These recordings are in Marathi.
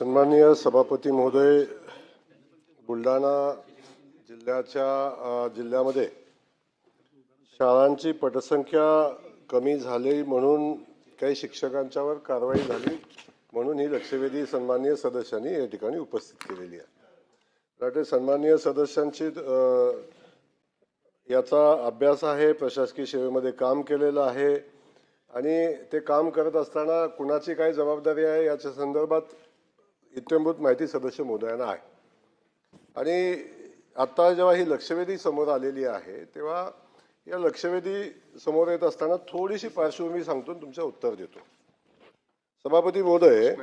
सन्माननीय सभापती महोदय बुलढाणा जिल्ह्याच्या जिल्ह्यामध्ये शाळांची पटसंख्या कमी झाली म्हणून काही शिक्षकांच्यावर कारवाई झाली म्हणून ही लक्षवेधी सन्माननीय सदस्यांनी या ठिकाणी उपस्थित केलेली आहे. वाटते सन्माननीय सदस्यांची याचा अभ्यास आहे प्रशासकीय सेवेमध्ये काम केलेलं आहे आणि ते काम करत असताना कुणाची काय जबाबदारी आहे याच्या संदर्भात इत्यंभूत माहिती सदस्य महोदयांना आहे. आणि आता जेव्हा ही लक्षवेधी समोर आलेली आहे तेव्हा या लक्षवेधी समोर येत असताना थोडीशी पार्श्वभूमी सांगतो तुमचं उत्तर देतो. सभापती महोदय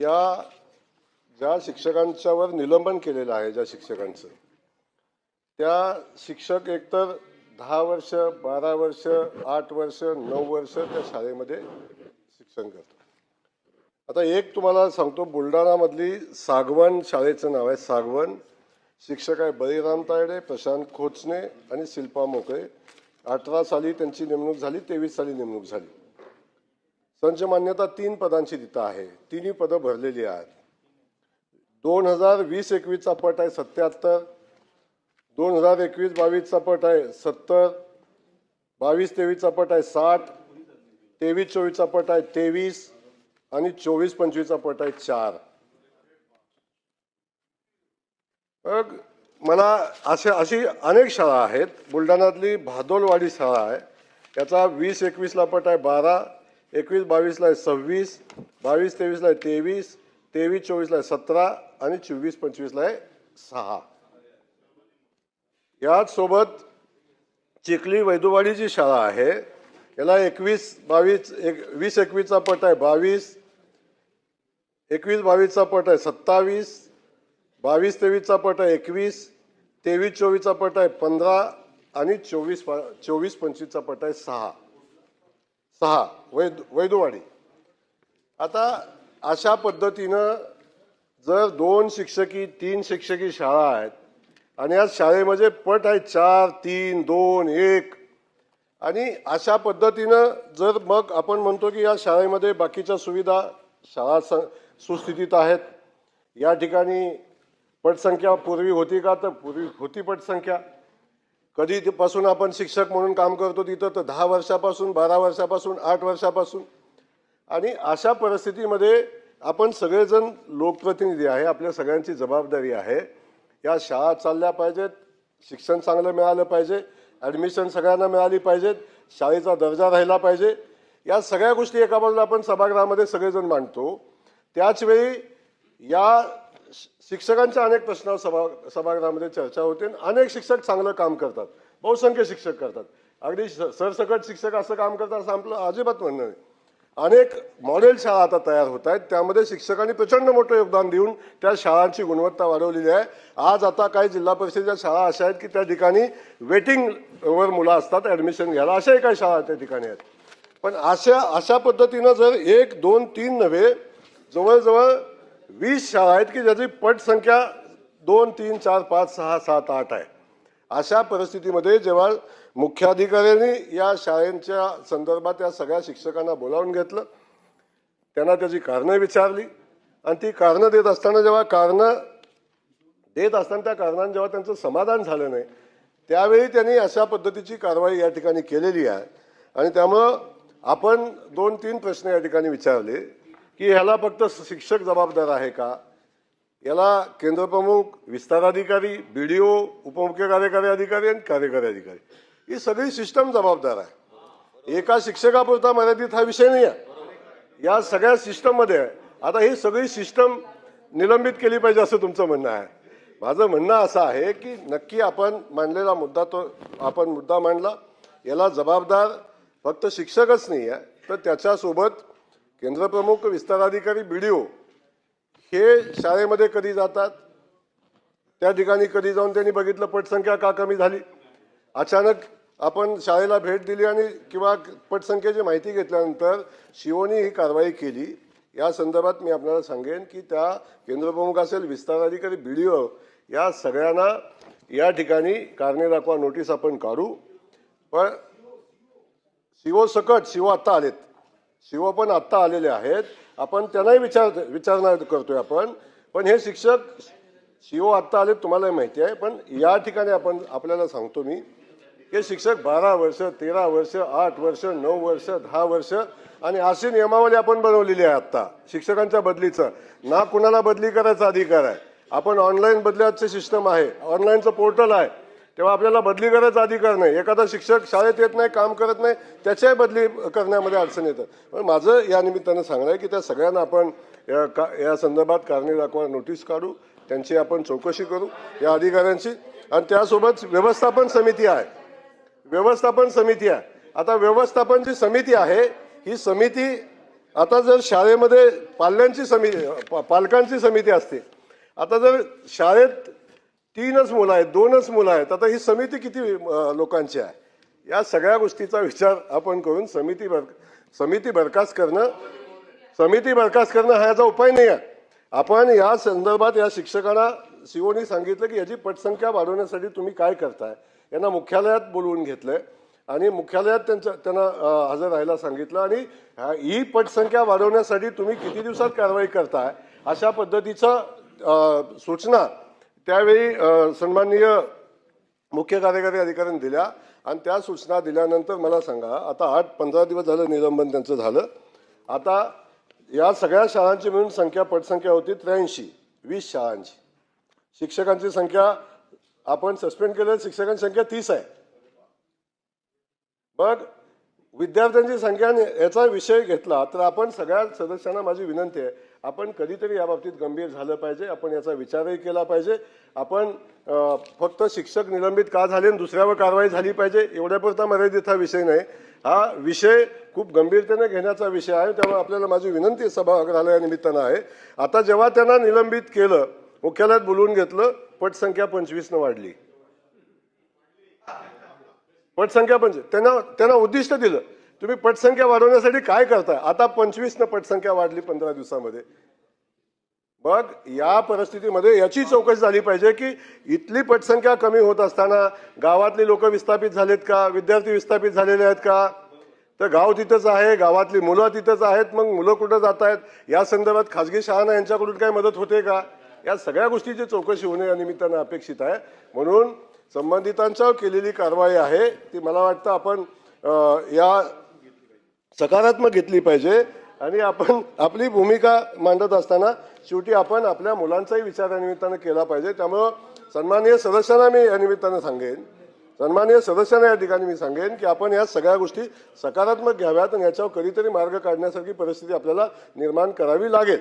या ज्या शिक्षकांच्यावर निलंबन केलेलं आहे ज्या शिक्षकांचं त्या शिक्षक एकतर दहा वर्ष बारा वर्ष आठ वर्ष नऊ वर्ष त्या शाळेमध्ये शिक्षण करतात. आता एक तुम्हाला सांगतो बुलढाणामधली सागवण शाळेचं नाव आहे सागवण शिक्षक आहे बळीराम तायडे प्रशांत खोचणे आणि शिल्पा मोकळे. अठरा साली त्यांची नेमणूक झाली तेवीस साली नेमणूक झाली. संच मान्यता तीन पदांची तिथं आहे. तिन्ही पदं भरलेली आहेत. दोन हजार वीस एकवीसचा पट आहे सत्याहत्तर. दोन हजार एकवीस बावीसचा पट आहे सत्तर. बावीस तेवीसचा पट आहे साठ. तेवीस चोवीसचा पट आहे तेवीस. आणि चोवीस पंचवीसचा पट आहे चार. मग मला असे अशी अनेक शाळा आहेत. बुलढाण्यातली भादोलवाडी शाळा आहे. याचा वीस एकवीसला पट आहे बारा एकवीस बावीसला आहे सव्वीस बावीस तेवीसला आहे तेवीस तेवीस चोवीसला आहे सतरा आणि चोवीस पंचवीसला आहे सहा. याचसोबत चिखली वैदुवाडी जी शाळा आहे याला एकवीस बावीस एक वीस एकवीसचा पट आहे बावीस एकवीस बावीसचा पट आहे सत्तावीस बावीस तेवीसचा पट आहे एकवीस तेवीस चोवीसचा पट आहे पंधरा आणि चोवीस चोवीस पंचवीसचा पट आहे सहा. सहा वैद वैदुवाडी. आता अशा पद्धतीनं जर दोन शिक्षकी तीन शिक्षकी शाळा आहेत आणि या शाळेमध्ये पट आहे चार तीन दोन एक आणि अशा पद्धतीनं जर मग आपण म्हणतो की या शाळेमध्ये बाकीच्या सुविधा शाळा स- सुस्थितीत आहेत. या ठिकाणी पटसंख्या पूर्वी होती का? तर पूर्वी होती पटसंख्या. कधीपासून आपण शिक्षक म्हणून काम करतो तिथं? तर दहा वर्षापासून बारा वर्षापासून आठ वर्षापासून. आणि अशा परिस्थितीमध्ये आपण सगळेजण लोकप्रतिनिधी आहे. आपल्या सगळ्यांची जबाबदारी आहे. या शाळा चालल्या पाहिजेत. शिक्षण चांगलं मिळालं पाहिजे. ॲडमिशन सगळ्यांना मिळाली पाहिजेत. शाळेचा दर्जा राहिला पाहिजे. या सगळ्या गोष्टी एका बाजूला आपण सभागृहामध्ये सगळेजण मांडतो. त्याचवेळी या शिक्षकांच्या अनेक प्रश्नावर सभा सभागृहामध्ये चर्चा होते. आणि अनेक शिक्षक चांगलं काम करतात. बहुसंख्य शिक्षक करतात. अगदी सरसकट शिक्षक असं काम करतात असं आपलं अजिबात म्हणणं नाही. अनेक मॉडेल शाळा आता तयार होत आहेत. त्यामध्ये शिक्षकांनी प्रचंड मोठं योगदान देऊन त्या शाळांची गुणवत्ता वाढवलेली आहे. आज आता काही जिल्हा परिषदेच्या शाळा अशा आहेत की त्या ठिकाणी वेटिंगवर मुलं असतात. ॲडमिशन घ्यायला अशाही काही शाळा त्या ठिकाणी आहेत. पण अशा अशा पद्धतीनं जर एक दोन तीन नव्हे जवळजवळ वीस शाळा आहेत की ज्याची पटसंख्या दोन तीन चार पाच सहा सात आठ आहे. अशा परिस्थितीमध्ये जेव्हा मुख्याधिकाऱ्यांनी या शाळेंच्या संदर्भात या सगळ्या शिक्षकांना बोलावून घेतलं त्यांना त्याची कारणं विचारली आणि ती कारणं देत असताना जेव्हा कारणं देत असताना त्या कारणांना जेव्हा त्यांचं समाधान झालं नाही त्यावेळी त्यांनी अशा पद्धतीची कारवाई या ठिकाणी केलेली आहे. आणि त्यामुळं आपण दोन तीन प्रश्न या ठिकाणी विचारले की ह्याला फक्त शिक्षक जबाबदार आहे का? याला केंद्रप्रमुख विस्ताराधिकारी बी डी ओ उपमुख्य कार्यकारी अधिकारी आणि कार्यकारी अधिकारी. ही सगळी सिस्टम जबाबदार आहे. एका शिक्षकापुरता मर्यादित हा विषय नाही आहे या सगळ्या सिस्टममध्ये आहे आता ही सगळी सिस्टम निलंबित केली पाहिजे असं तुमचं म्हणणं आहे. माझं म्हणणं असं आहे की नक्की आपण मांडलेला मुद्दा तो आपण मुद्दा मांडला. याला जबाबदार फक्त शिक्षकच नाही आहे तर त्याच्यासोबत केंद्रप्रमुख विस्ताराधिकारी बी डी ओ हे शाळेमध्ये कधी जातात? त्या ठिकाणी कधी जाऊन त्यांनी बघितलं पटसंख्या का कमी झाली? अचानक आपण शाळेला भेट दिली आणि किंवा पटसंख्येची माहिती घेतल्यानंतर शिवोनी ही कारवाई केली. या संदर्भात मी आपल्याला सांगेन की त्या केंद्रप्रमुख असेल विस्ताराधिकारी बी डी ओ या सगळ्यांना या ठिकाणी कारणे दाखवा नोटीस आपण काढू. पण शिवो सकट शिव आत्ता आलेत. शिव पण आत्ता आलेले आहेत. आपण त्यांनाही विचार विचारणा करतोय आपण. पण हे शिक्षक सीओ आत्ता आले तुम्हालाही माहिती आहे. पण या ठिकाणी आपण आपल्याला सांगतो मी हे शिक्षक बारा वर्ष तेरा वर्ष आठ वर्ष नऊ वर्ष दहा वर्ष आणि अशी नियमावली आपण बनवलेली आहे आत्ता शिक्षकांच्या बदलीचं. ना कुणाला बदली करायचा अधिकार आहे. आपण ऑनलाईन बदल्याचं सिस्टम आहे. ऑनलाईनचं पोर्टल आहे. तेव्हा आपल्याला बदली करायचा अधिकार नाही. एखादा शिक्षक शाळेत येत नाही काम करत नाही त्याच्याही बदली करण्यामध्ये अडचण येतं. पण माझं या निमित्तानं सांगणं आहे की त्या सगळ्यांना आपण या का या संदर्भात कारणे दाखवा नोटीस काढू त्यांची आपण चौकशी करू या अधिकाऱ्यांची आणि त्यासोबत व्यवस्थापन समिती आहे. व्यवस्थापन समिती आहे. आता व्यवस्थापन जी समिती आहे ही समिती आता जर शाळेमध्ये पाल्यांची समिती पा- पालकांची समिती असते आता जर शाळेत तीनच मुलं आहेत दोनच मुलं आहेत. आता ही समिती किती लोकांची आहे? या सगळ्या गोष्टीचा विचार आपण करून समिती बर समिती बरखास्त करणं समिती बरखास्त करणं हा याचा उपाय नाही आहे. आपण या संदर्भात या शिक्षकांना सीओनी सांगितलं की याची पटसंख्या वाढवण्यासाठी तुम्ही काय करताय? यांना मुख्यालयात बोलवून घेतलंय. आणि मुख्यालयात त्यांच्या त्यांना हजर राहायला सांगितलं. आणि ही पटसंख्या वाढवण्यासाठी तुम्ही किती दिवसात कारवाई करताय? अशा पद्धतीचं सूचना त्यावेळी सन्माननीय मुख्य कार्यकारी अधिकाऱ्यांनी दिल्या आणि त्या सूचना दिल्यानंतर मला सांगा आता आठ पंधरा दिवस झालं निलंबन त्यांचं झालं. आता या सगळ्या शाळांची मिळून संख्या पटसंख्या होती त्र्याऐंशी वीस शाळांची. शिक्षकांची संख्या आपण सस्पेंड केलेल्या शिक्षकांची संख्या तीस आहे. मग विद्यार्थ्यांची संख्या याचा विषय घेतला तर आपण सगळ्या सदस्यांना माझी विनंती आहे आपण कधीतरी या बाबतीत गंभीर झालं पाहिजे. आपण याचा विचारही केला पाहिजे. आपण फक्त शिक्षक निलंबित का झाले आणि दुसऱ्यावर कारवाई झाली पाहिजे एवढ्यापुरता मर्यादित हा विषय नाही. हा विषय खूप गंभीरतेने घेण्याचा विषय आहे. त्यामुळे आपल्याला माझी विनंती सभागृहालया निमित्तानं आहे. आता जेव्हा त्यांना निलंबित केलं मुख्यालयात बोलवून घेतलं पटसंख्या पंचवीसनं वाढली. पटसंख्या पंच त्यांना त्यांना उद्दिष्ट दिलं. तुम्ही पटसंख्या वाढवण्यासाठी काय करताय? आता पंचवीसनं पटसंख्या वाढली पंधरा दिवसामध्ये. मग या परिस्थितीमध्ये याची चौकशी झाली पाहिजे की इथली पटसंख्या कमी होत असताना गावातली लोक विस्थापित झालेत का? विद्यार्थी विस्थापित झालेले आहेत का? तर गाव तिथंच आहे गावातली मुलं तिथंच आहेत मग मुलं कुठं जात आहेत या संदर्भात खाजगी शाळांना यांच्याकडून काही मदत होते का? या सगळ्या गोष्टीची चौकशी होणे या निमित्तानं अपेक्षित आहे. म्हणून संबंधितांच्यावर केलेली कारवाई आहे. ती मला वाटतं आपण या सकारात्मक घेतली पाहिजे. आणि आपण आपली भूमिका मांडत असताना शेवटी आपण आपल्या मुलांचाही विचार या निमित्तानं केला पाहिजे. त्यामुळं सन्माननीय सदस्यांना मी या निमित्तानं सांगेन. सन्माननीय सदस्यांना या ठिकाणी मी सांगेन की आपण या सगळ्या गोष्टी सकारात्मक घ्याव्यात आणि याच्यावर कधीतरी मार्ग काढण्यासारखी परिस्थिती आपल्याला निर्माण करावी लागेल.